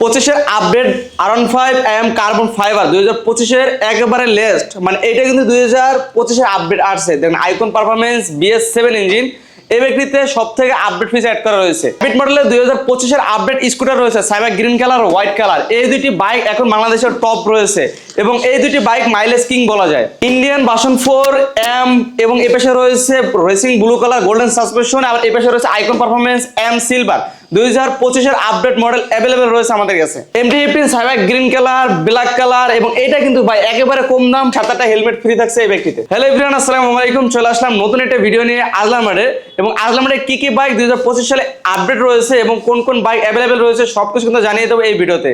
পঁচিশের update Aeron five M carbon fibre দুই হাজার পঁচিশের একেবারে লেস্ট মানে এটা কিন্তু দুই হাজার পঁচিশের আপডেট আসছে। দেখুন icon performance BS seven engine এই ব্যক্তিতে সব থেকে আপডেট ফিচার অ্যাড করা রয়েছে। আপডেট মডেলের দুই হাজার পঁচিশের আপডেট স্কুটার রয়েছে cyber green colour white colour এই দুইটি বাইক এখন বাংলাদেশের টপ রয়েছে এবং এই দুটি বাইক মাইলেজ কিং বলা যায়। ইন্ডিয়ান বাসন ফোর এম এবং এ পাশে রয়েছে racing blue colour golden suspension আর এ পাশে রয়েছে আইকন পারফরমেন্স এম সিলভার দুই হাজার পঁচিশের আপডেট মডেল অ্যাভেলেবেল রয়েছে আমাদের কাছে। MT fifteen cyber green colour black colour এবং এটা কিন্তু ভাই একেবারে কম দাম আটটা হেলমেট ফ্রি থাকছে এই ব্যক্তিতে। হ্যালো এভরিওয়ান আসসালামু আলাইকুম, চলে আসলাম নতুন একটা ভিডিও নিয়ে আজলাম মাঠে এবং আজলাম মাঠে কি কি বাইক দুই হাজার পঁচিশ সালে আপডেট রয়েছে এবং কোন কোন বাইক অ্যাভেলেবেল রয়েছে, সবকিছু কিন্তু জানিয়ে দেবো এই ভিডিওতে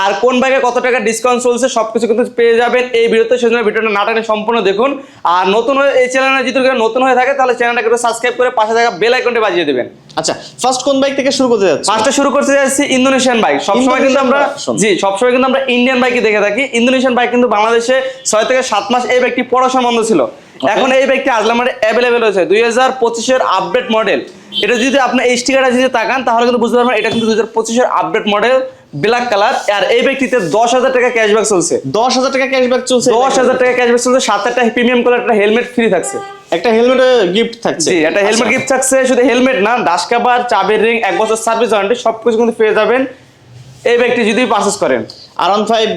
আর কোন বাইকে কত টাকা ডিসকাউন্ট চলছে, সবকিছু কিন্তু পেয়ে যাবেন এই ভিডিওতে সেজন্য ভিডিওটা নাটানে সম্পূর্ণ দেখুন। আর নতুন হয়ে এই চ্যানেলে যদি নতুন হয়ে থাকে, তাহলে চ্যানেলটাকে সাবস্ক্রাইব করে পাশে থাকা বেল আইকনটি বাজিয়ে দেবেন। আচ্ছা ফার্স্ট কোন বাইক থেকে শুরু করতে যাচ্ছি? ফার্স্টে শুরু করতে যাচ্ছি ইন্দোনেশিয়ান বাইক সবসময় কিন্তু আমরা জি সবসময় কিন্তু আমরা ইন্ডিয়ান বাইকই দেখে থাকি। ইন্দোনেশিয়ান বাইক কিন্তু বাংলাদেশে ছয় থেকে সাত মাস এই বাইকটি পড়াশোনা বন্ধ ছিল। এখন এই বাইকটি আজলাম অ্যাভেলেবেল হয়েছে দুই হাজার পঁচিশের আপডেট মডেল এটা যদি আপনি এই স্টিকারটা যদি তাকান তাহলে কিন্তু বুঝতে পারবেন এটা কিন্তু দুই হাজার পঁচিশের আপডেট মডেল ব্ল্যাক কালার আর এই ব্যক্তিতে দশ হাজার টাকা ক্যাশব্যাক চলছে। দশ হাজার টাকা ক্যাশব্যাক চলছে। দশ হাজার টাকা ক্যাশব্যাক চলছে। সাত একটা প্রিমিয়াম কালার একটা হেলমেট ফ্রি থাকছে। একটা হেলমেট গিফট থাকছে। জি একটা হেলমেট আচ্ছা। গিফট থাকছে শুধু হেলমেট না ডাস কাভার চাবির রিং এক বছর সার্ভিস ওয়ারেন্টি সবকিছু কিন্তু পেয়ে যাবেন। এই ব্যক্তি যদি পারচেস করেন। আর অন five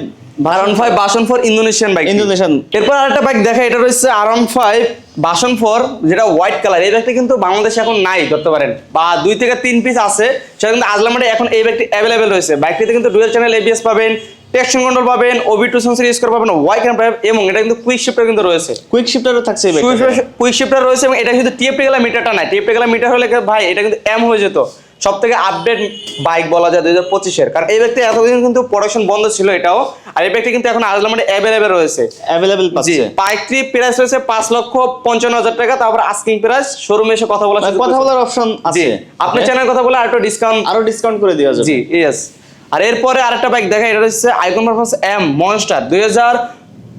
আরন five version four Indonesian bike Indonesian এরপর আরেকটা বাইক দেখা এটা রয়েছে আরন ফাইভ বাসন ফোর যেটা হোয়াইট কালার এই ব্যাগটা কিন্তু বাংলাদেশে এখন নাই ধরতে পারেন। বা দুই থেকে তিন পিস আছে সেটা কিন্তু আজলামাটে এখন এই ব্যাগটি অ্যাভেলেবেল রয়েছে। বাইকটিতে কিন্তু ডুয়েল চ্যানেল এবিএস পাবেন টেকশন কন্ট্রোল পাবেন ওবি টু সেন্সর ইউজ করে পাবেন ওয়াই ক্যান পাবেন এবং এটা কিন্তু কুইক শিফটার কিন্তু রয়েছে। কুইক শিফটারও থাকছে। কুইক শিফটার রয়েছে এবং এটা কিন্তু টিএফটি গেলা মিটারটা নাই। টিএফটি গেলা মিটার হলে ভাই এটা কিন্তু এম হয়ে যেত। সব থেকে আপডেট বাইক বলা যায় দুই হাজার পঁচিশের। কারণ এই ব্যক্তি এতদিন কিন্তু প্রোডাকশন বন্ধ ছিল এটাও আর এই ব্যক্তি কিন্তু এখন আসলাম অ্যাভেলেবেল রয়েছে। অ্যাভেলেবল পাচ্ছে। বাইকটি প্রাইস রয়েছে পাঁচ লক্ষ পঞ্চান্ন হাজার টাকা তারপর আস্কিং প্রাইস শোরুমে এসে কথা বলা মানে কথা। বলার অপশন আছে। আপনার চ্যানেল কথা বলে আরেকটু ডিসকাউন্ট আরও ডিসকাউন্ট করে দেওয়া যাবে জি ইয়েস আর এরপরে আরেকটা বাইক দেখা এটা হচ্ছে আইকন পারফরমেন্স এম মনস্টার দুই হাজার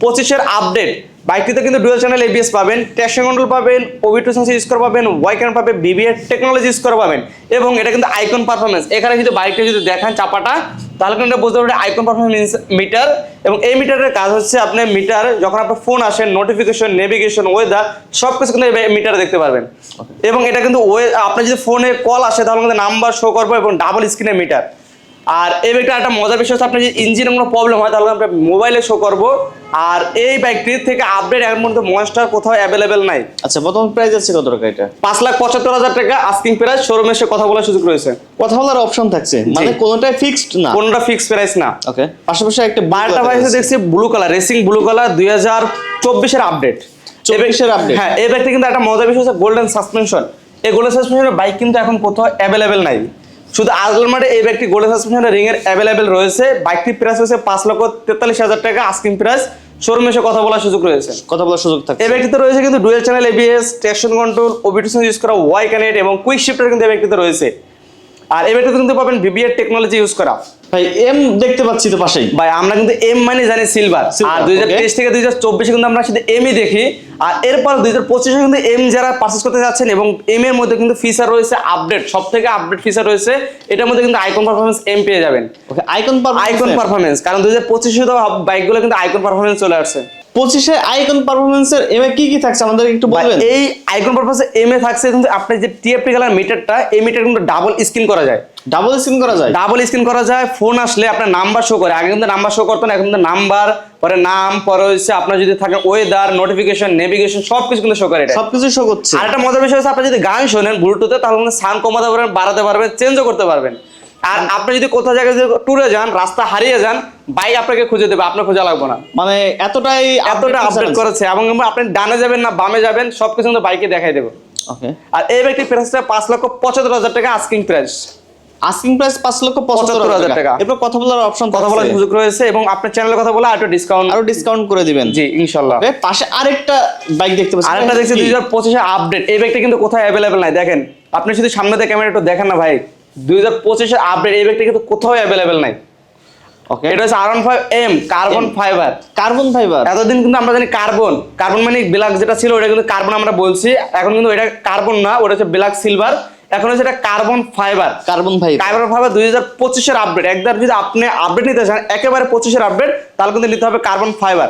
পঁচিশের আপডেট বাইকটিতে কিন্তু ডুয়েল চ্যানেল এবিএস পাবেন ট্যাকশন কন্ট্রোল পাবেন ওবি টু সেন্সর ইউজ করে পাবেন ওয়াইকান পাবেন বিবিএ টেকনোলজি ইউজ করে পাবেন এবং এটা কিন্তু আইকন পারফরমেন্স এখানে যদি বাইকটা যদি দেখান চাপাটা তাহলে কিন্তু এটা বুঝতে পারবেন আইকন পারফরমেন্স মিটার এবং এই মিটারের কাজ হচ্ছে আপনি মিটার যখন আপনার ফোন আসে নোটিফিকেশন নেভিগেশন ওয়েদার সব কিছু কিন্তু মিটারে দেখতে পারবেন। এবং এটা কিন্তু ওয়ে আপনার যদি ফোনে কল আসে তাহলে কিন্তু নাম্বার শো করব এবং ডাবল স্ক্রিনের মিটার আর এই বাইকটা একটা মজার বিষয় হচ্ছে আপনার যদি ইঞ্জিনের কোনো প্রবলেম হয় তাহলে আমরা মোবাইলে শো করব। আর এই বাইকটির থেকে আপডেট এখন পর্যন্ত মনস্টার কোথাও অ্যাভেলেবেল নাই। আচ্ছা প্রথম প্রাইস আছে কত টাকা এটা? পাঁচ লাখ পঁচাত্তর হাজার টাকা আস্কিং প্রাইস শোরুমে এসে কথা বলার সুযোগ রয়েছে। কথা বলার অপশন থাকছে। মানে কোনোটাই ফিক্সড না। কোনটা ফিক্স প্রাইস না। ওকে পাশাপাশি একটা বারোটা color দেখছি blue colour racing blue colour দুই হাজার চব্বিশের আপডেট 24 এর update? হ্যাঁ এই বাইকটা কিন্তু একটা মজার বিষয় হচ্ছে গোল্ডেন সাসপেনশন এই গোল্ডেন সাসপেনশনের বাইক কিন্তু এখন কোথাও অ্যাভেলেবেল নাই। শুধু আলমারে এই ব্যাগটি গোল্ডেন সাসপেনশনের রিং এর অ্যাভেলেবেল রয়েছে। বাইকটি প্রাইস হচ্ছে পাঁচ লক্ষ তেতাল্লিশ হাজার টাকা। আস্কিং প্রাইস শোরুমে এসে কথা বলার সুযোগ রয়েছে। কথা বলার সুযোগ থাকে এই ব্যক্তিতে রয়েছে কিন্তু dual channel ABS traction control ওবিটিসন use করা ওয়াই কানেক্ট এবং কুইক শিফটার কিন্তু এই ব্যক্তিতে রয়েছে। আর ব্যক্তিতে কিন্তু পাবেন বিবিএর টেকনোলজি ইউজ করা। ভাই এম দেখতে পাচ্ছি তো পাশেই। ভাই আমরা কিন্তু এম মানে জানি সিলভার আর দুই হাজার তেইশ থেকে দুই হাজার চব্বিশে কিন্তু আমরা শুধু এমই দেখি। আর এরপর দুই হাজার পঁচিশে কিন্তু এম যারা পারচেস করতে যাচ্ছেন এবং এম এর মধ্যে কিন্তু ফিচার রয়েছে আপডেট সব থেকে আপডেট ফিচার রয়েছে এটার মধ্যে কিন্তু আইকন পারফরমেন্স এম পেয়ে যাবেন। আইকন আইকন পারফরমেন্স কারণ দুই হাজার পঁচিশে তো বাইকগুলো কিন্তু আইকন পারফরমেন্স চলে আসছে। পঁচিশে আইকন পারফরমেন্সের এম এ কি কি থাকছে? আমাদের একটু বলবেন? এই আইকন পারফরমেন্স এম এ থাকছে কিন্তু আপনার যে টিএফটি কালার মিটারটা এই মিটার কিন্তু ডাবল স্ক্রিন করা যায়। ডাবল স্ক্রিন করা যায়? ডাবল স্ক্রিন করা যায় ফোন আসলে আপনার নাম্বার শো করে। আগে কিন্তু নাম্বার শো করতো না এখন কিন্তু নাম্বার পরে নাম পরে হচ্ছে আপনার যদি থাকে ওয়েদার নোটিফিকেশন নেভিগেশন সব কিছু কিন্তু শো করে এটা। সবকিছু শো করছে। আর একটা মজার বিষয় হচ্ছে আপনি যদি গান শোনেন ব্লুটুথে তাহলে কিন্তু সাউন্ড কমাতে পারবেন বাড়াতে পারবেন চেঞ্জও করতে পারবেন। আর আপনি যদি কোথাও জায়গায় ট্যুরে যান রাস্তা হারিয়ে যান বাইক আপনাকে খুঁজে দেবে আপনার খোঁজা লাগবে না। মানে এতটাই এতটা আপডেট করেছে এবং আপনি ডানে যাবেন না বামে যাবেন সবকিছু কিন্তু বাইকে দেখাই দেবে। ওকে আর এই ব্যক্তি প্রাইসটা পাঁচ লক্ষ পঁচাত্তর হাজার টাকা আস্কিং প্রাইস আস্কিং প্রাইস পাঁচ লক্ষ পঁচাত্তর হাজার টাকা। এরপর কথা বলার অপশন কথা বলার সুযোগ রয়েছে এবং আপনার চ্যানেলের কথা বলে আরও ডিসকাউন্ট আরও ডিসকাউন্ট করে দিবেন। জি ইনশাল্লাহ। পাশে আরেকটা বাইক দেখতে পাচ্ছি। আরেকটা দেখছি দুই হাজার পঁচিশে আপডেট এই ব্যাগটা কিন্তু কোথায় অ্যাভেলেবেল নাই। দেখেন আপনি শুধু সামনে দিয়ে ক্যামেরা একটু দেখেন না ভাই। দুই হাজার পঁচিশে আপডেট এই ব্যাগটা কিন্তু কোথাও অ্যাভেলেবেল নাই। ওকে এটা হচ্ছে R five M carbon fibre carbon fibre এতদিন কিন্তু আমরা জানি কার্বন কার্বন মানে ব্ল্যাক যেটা ছিল ওটা কিন্তু কার্বন আমরা বলছি। এখন কিন্তু এটা কার্বন না ওটা হচ্ছে ব্ল্যাক সিলভার এখন হচ্ছে এটা কার্বন ফাইবার কার্বন ভাই কার্বন ফাইবার দুই হাজার পঁচিশের আপডেট একবার যদি আপনি আপডেট নিতে চান একেবারে পঁচিশের আপডেট তাহলে কিন্তু নিতে হবে কার্বন ফাইবার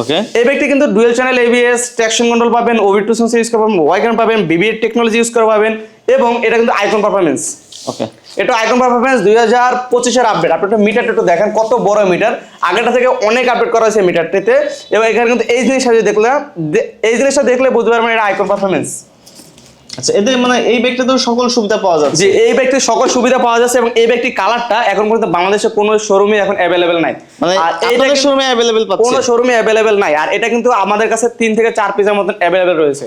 ওকে এই ব্যক্তি কিন্তু dual channel ABS traction control পাবেন ওভি টু সেন্সর ইউজ করবেন ওয়াইকান পাবেন বিবিএ টেকনোলজি ইউজ করে পাবেন এবং এটা কিন্তু আইকন পারফরমেন্স ওকে এটা আইকন পারফরমেন্স দুই হাজার পঁচিশের আপডেট আপনি একটা মিটারটা একটু দেখেন কত বড় মিটার আগেরটা থেকে অনেক আপডেট করা হয়েছে মিটারটিতে এবং এখানে কিন্তু এই জিনিসটা যদি দেখলে এই জিনিসটা দেখলে বুঝতে পারবেন এটা আইকন পারফরমেন্স আচ্ছা এদের মানে এই ব্যাগটা তো সকল সুবিধা পাওয়া যাচ্ছে। যে এই ব্যক্তির সকল সুবিধা পাওয়া যাচ্ছে এবং এই ব্যক্তির কালারটা এখন পর্যন্ত বাংলাদেশে কোনো শোরুমে এখন অ্যাভেলেবেল নাই। মানে এইটা শোরুমে অ্যাভেলেবেল কোনো শোরুমে অ্যাভেলেবেল নাই। আর এটা কিন্তু আমাদের কাছে তিন থেকে চার পিসের মতন অ্যাভেলেবেল রয়েছে।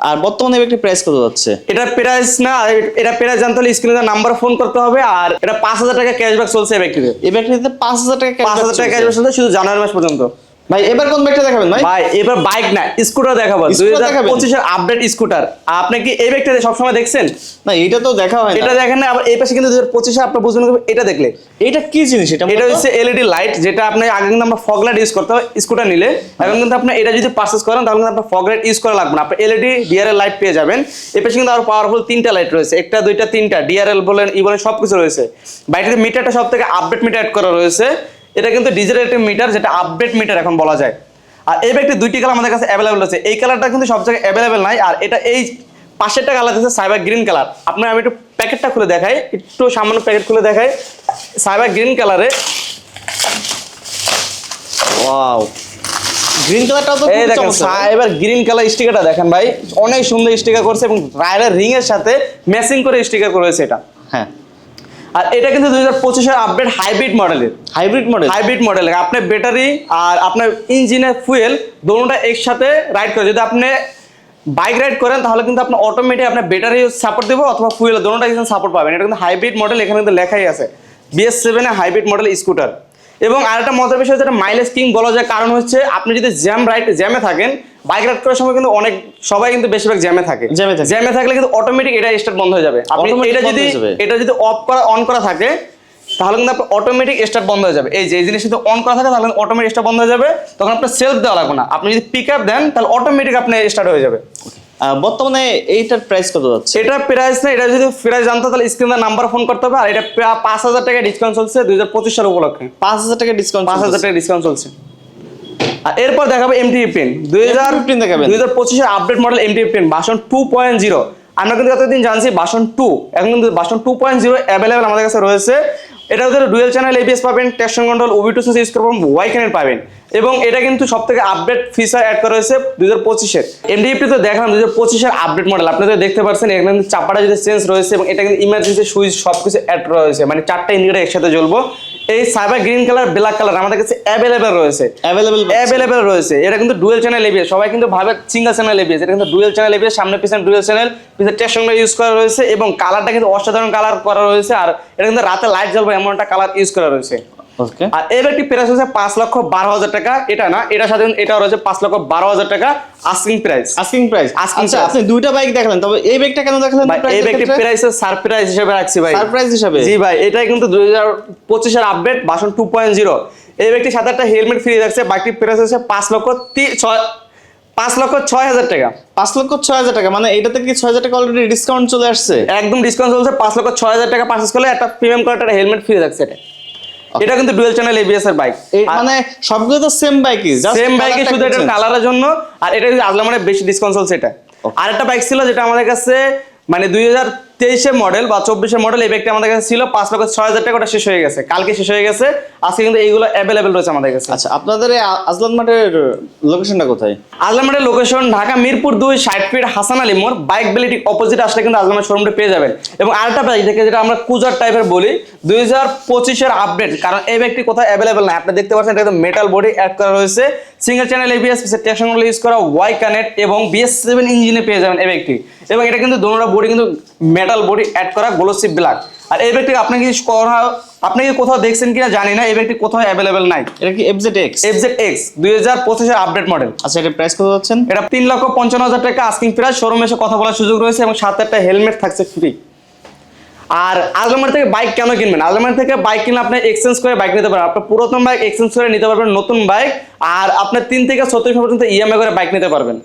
আর বর্তমানে একটা প্রাইস কত যাচ্ছে? এটা প্রাইস না এটা প্রাইস জানতে হলে স্ক্রিনে নাম্বার ফোন করতে হবে আর এটা পাঁচ হাজার টাকা ক্যাশব্যাক চলছে এই ব্যক্তিতে এই ব্যাগটিতে পাঁচ হাজার টাকা পাঁচ হাজার টাকা ক্যাশব্যাক। চলছে শুধু জানুয়ারি মাস পর্যন্ত। ভাই এবার কোন ব্যাগটা দেখাবেন ভাই? ভাই এবার বাইক না স্কুটার দেখাবো। দুই Scooter হাজার দেখাবেন? পঁচিশের আপডেট স্কুটার আপনি কি এই ব্যক্তিটা সবসময় দেখছেন? না এটা তো দেখা হয় এটা না দেখেন না আবার এই পাশে কিন্তু দুই হাজার পঁচিশে আপনার বুঝবেন এটা দেখলে। এটা কি জিনিস? এটা এটা হচ্ছে এলইডি লাইট যেটা আপনি আগে কিন্তু আমরা ফগ লাইট ইউজ করতে স্কুটার নিলে। এখন কিন্তু আপনি এটা যদি পারচেস করেন তাহলে কিন্তু আপনার ফগ লাইট ইউজ করা লাগবে না। আপনি এলইডি ডিআরএল লাইট পেয়ে যাবেন। এর পাশে কিন্তু আরও পাওয়ারফুল তিনটা লাইট রয়েছে। একটা দুইটা তিনটা ডিআরএল বলেন ই বলেন সবকিছু রয়েছে। বাইকটিতে মিটারটা সব থেকে আপডেট মিটার অ্যাড করা রয়েছে। এটা কিন্তু ডিজিটাল একটা মিটার যেটা আপডেট মিটার এখন বলা যায়। আর এই ব্যাগটি দুইটি কালার আমাদের কাছে অ্যাভেলেবল আছে এই কালারটা কিন্তু সব জায়গায় অ্যাভেলেবল নাই আর এটা এই পাশেরটা কালার আছে সাইবার গ্রিন কালার আপনার আমি একটু প্যাকেটটা খুলে দেখাই একটু সামান্য প্যাকেট খুলে দেখাই। সাইবার গ্রিন কালারে ওয়াও গ্রিন তো এই দেখেন সাইবার গ্রিন কালার স্টিকারটা দেখেন ভাই। অনেক সুন্দর স্টিকার করছে এবং রায়ালের রিং এর সাথে ম্যাচিং করে স্টিকার করেছে এটা। হ্যাঁ। আর এটা কিন্তু দুই হাজার পঁচিশের আপডেট হাইব্রিড মডেলের হাইব্রিড মডেল হাইব্রিড মডেল আপনার ব্যাটারি আর আপনার ইঞ্জিনের ফুয়েল দোনোটা একসাথে রাইড করে। যদি আপনি বাইক রাইড করেন তাহলে কিন্তু আপনার অটোমেটিক আপনার ব্যাটারি সাপোর্ট দেবো অথবা ফুয়েল দোনোটা কিন্তু সাপোর্ট পাবেন। এটা কিন্তু হাইব্রিড মডেল এখানে কিন্তু লেখাই আছে। বিএস সেভেনে হাইব্রিড মডেল স্কুটার এবং আরেকটা মজার বিষয় যেটা মাইলেজ কিং বলা যায় কারণ হচ্ছে আপনি যদি জ্যাম রাইড জ্যামে থাকেন বাইক রাইড করার সময় কিন্তু অনেক সবাই কিন্তু বেশিরভাগ জ্যামে থাকে। জ্যামে থাকে। জ্যামে থাকলে কিন্তু অটোমেটিক এটা স্টার্ট বন্ধ হয়ে যাবে। আপনি এটা যদি এটা যদি অফ করা অন করা থাকে তাহলে কিন্তু আপনার অটোমেটিক স্টার্ট বন্ধ হয়ে যাবে। এই যে জিনিস যদি অন করা থাকে তাহলে অটোমেটিক স্টার্ট বন্ধ হয়ে যাবে। তখন আপনার সেলফ দেওয়া লাগবে না। আপনি যদি পিক আপ দেন তাহলে অটোমেটিক আপনি স্টার্ট হয়ে যাবে। বর্তমানে এইটার প্রাইস কত যাচ্ছে? এটা প্রাইস না এটা যদি প্রাইস জানতে তাহলে স্ক্রিনে নাম্বার ফোন করতে হবে আর এটা পাঁচ হাজার টাকা ডিসকাউন্ট চলছে দুই হাজার পঁচিশ সাল উপলক্ষে। পাঁচ হাজার টাকা ডিসকাউন্ট পাঁচ হাজার টাকা ডিসকাউন্ট চলছে। আর এরপর দেখাবো এমটি ফিফটিন দুই হাজার M15 দেখাবেন। দুই হাজার পঁচিশের update model MT fifteen version two point zero আমরা কিন্তু এতদিন জানছি বাসন টু এখন কিন্তু বাসন টু পয়েন্ট জিরো অ্যাভেলেবেল আমাদের কাছে রয়েছে। এটা হচ্ছে ডুয়েল চ্যানেল এবিএস পাবেন traction control O B two করবেন ওয়াই ক্যানেল পাবেন। এবং এটা কিন্তু সব থেকে আপডেট ফিচার অ্যাড করা হয়েছে দু হাজার পঁচিশের। এমডিএফটি তো দেখলাম দু হাজার পঁচিশের আপডেট মডেল আপনারা দেখতে পাচ্ছেন এখানে কিন্তু চাপাটা যদি চেঞ্জ রয়েছে এবং এটা কিন্তু ইমার্জেন্সি সুইচ সব কিছু অ্যাড করা হয়েছে। মানে চারটা ইন্ডিকেটার একসাথে জ্বলবো। এই cyber green colour black colour আমাদের কাছে অ্যাভেলেবেল রয়েছে। অ্যাভেলেবেল অ্যাভেলেবেল রয়েছে। এটা কিন্তু ডুয়েল চ্যানেল এবিএস সবাই কিন্তু ভাবে সিঙ্গেল চ্যানেল এবিএস এটা কিন্তু ডুয়েল চ্যানেল এবিএস সামনে পিছনে ডুয়েল চ্যানেল পিছনে টেকশনটা ইউজ করা রয়েছে এবং কালারটা কিন্তু অসাধারণ কালার করা রয়েছে। আর এটা কিন্তু রাতে লাইট জ্বলবে এমন একটা কালার ইউজ করা রয়েছে। আর এর একটি প্রাইস হচ্ছে পাঁচ লক্ষ বারো হাজার টাকা। এটা না এটার সাথে এটাও রয়েছে পাঁচ লক্ষ বারো হাজার টাকা আস্কিং প্রাইস আস্কিং প্রাইস আচ্ছা আপনি দুইটা বাইক দেখালেন তবে এই ব্যাগটা কেন দেখালেন এই ব্যক্তি প্রাইসের সারপ্রাইজ হিসেবে রাখছি ভাই। সারপ্রাইজ হিসাবে? জি ভাই এটাই কিন্তু দুই হাজার পঁচিশের আপডেট বাসন টু পয়েন্ট জিরো এই ব্যক্তি সাথে একটা হেলমেট ফ্রি থাকছে বাইকটির প্রাইস হচ্ছে পাঁচ লক্ষ ছয় পাঁচ লক্ষ ছয় হাজার টাকা। পাঁচ লক্ষ ছয় হাজার টাকা মানে এটাতে কি ছয় হাজার টাকা অলরেডি ডিসকাউন্ট চলে আসছে? একদম ডিসকাউন্ট চলছে পাঁচ লক্ষ ছয় হাজার টাকা পারচেস করলে একটা প্রিমিয়াম একটা হেলমেট ফ্রি থাকছে এটা। এটা কিন্তু ডুয়েল চ্যানেল এবিএস এর বাইক মানে সবগুলো তো সেম বাইকই সেম বাইকই শুধু এটা কালারের জন্য আর এটা কিন্তু আসলে মানে বেশি ডিসকাউন্ট চলছে এটা। আর একটা বাইক ছিল যেটা আমাদের কাছে মানে দুই হাজার তেইশের মডেল বা চব্বিশের মডেল এই বাইকটা আমাদের কাছে ছিল পাঁচ লক্ষ ছয় হাজার টাকা ওটা শেষ হয়ে গেছে। কালকে শেষ হয়ে গেছে। আজকে কিন্তু এইগুলো অ্যাভেলেবেল রয়েছে আমাদের কাছে। আচ্ছা আপনাদের আজলান মাঠের লোকেশনটা কোথায়? আজলামের লোকেশন ঢাকা মিরপুর দুই ষাট ফিট হাসান আলী মোড়। বাইক বেলিটি অপোজিট আসলে কিন্তু আজলামের শোরুমটা পেয়ে যাবেন। এবং আরেকটা বাইক দেখে যেটা আমরা কুজার টাইপের বলি দুই হাজার পঁচিশের আপডেট কারণ এই ব্যক্তি কোথাও অ্যাভেলেবেল নাই। আপনি দেখতে পাচ্ছেন এটা মেটাল বডি অ্যাড করা রয়েছে। Single channel ABS technology use করা ওয়াই কানেক্ট এবং বিএস সেভেন ইঞ্জিনে পেয়ে যাবেন এই ব্যক্তি এবং এটা কিন্তু দোনোটা বডি কিন্তু মেটাল বডি অ্যাড করা গ্লোসি ব্ল্যাক আর এই ব্যক্তি আপনি কি কোথাও আপনি কি কোথাও দেখছেন কিনা জানি না এই ব্যক্তি কোথাও অ্যাভেলেবেল নাই। এটা কি এফজেড এক্স এফজেড এক্স দুই হাজার পঁচিশের আপডেট মডেল আচ্ছা এটা প্রাইস কত যাচ্ছেন? এটা তিন লক্ষ পঞ্চান্ন হাজার টাকা আস্কিং প্রাইস শোরুমে এসে কথা বলার সুযোগ রয়েছে এবং সাথে একটা হেলমেট থাকছে ফ্রি আর আজলামার থেকে বাইক কেন কিনবেন? আজলামার থেকে বাইক কিনলে আপনি এক্সচেঞ্জ করে বাইক নিতে পারবেন। আপনার পুরাতন বাইক এক্সচেঞ্জ করে নিতে পারবেন, নতুন বাইক আর আপনার তিন থেকে ছত্রিশ পর্যন্ত ইএমআই করে বাইক নিতে পারবেন।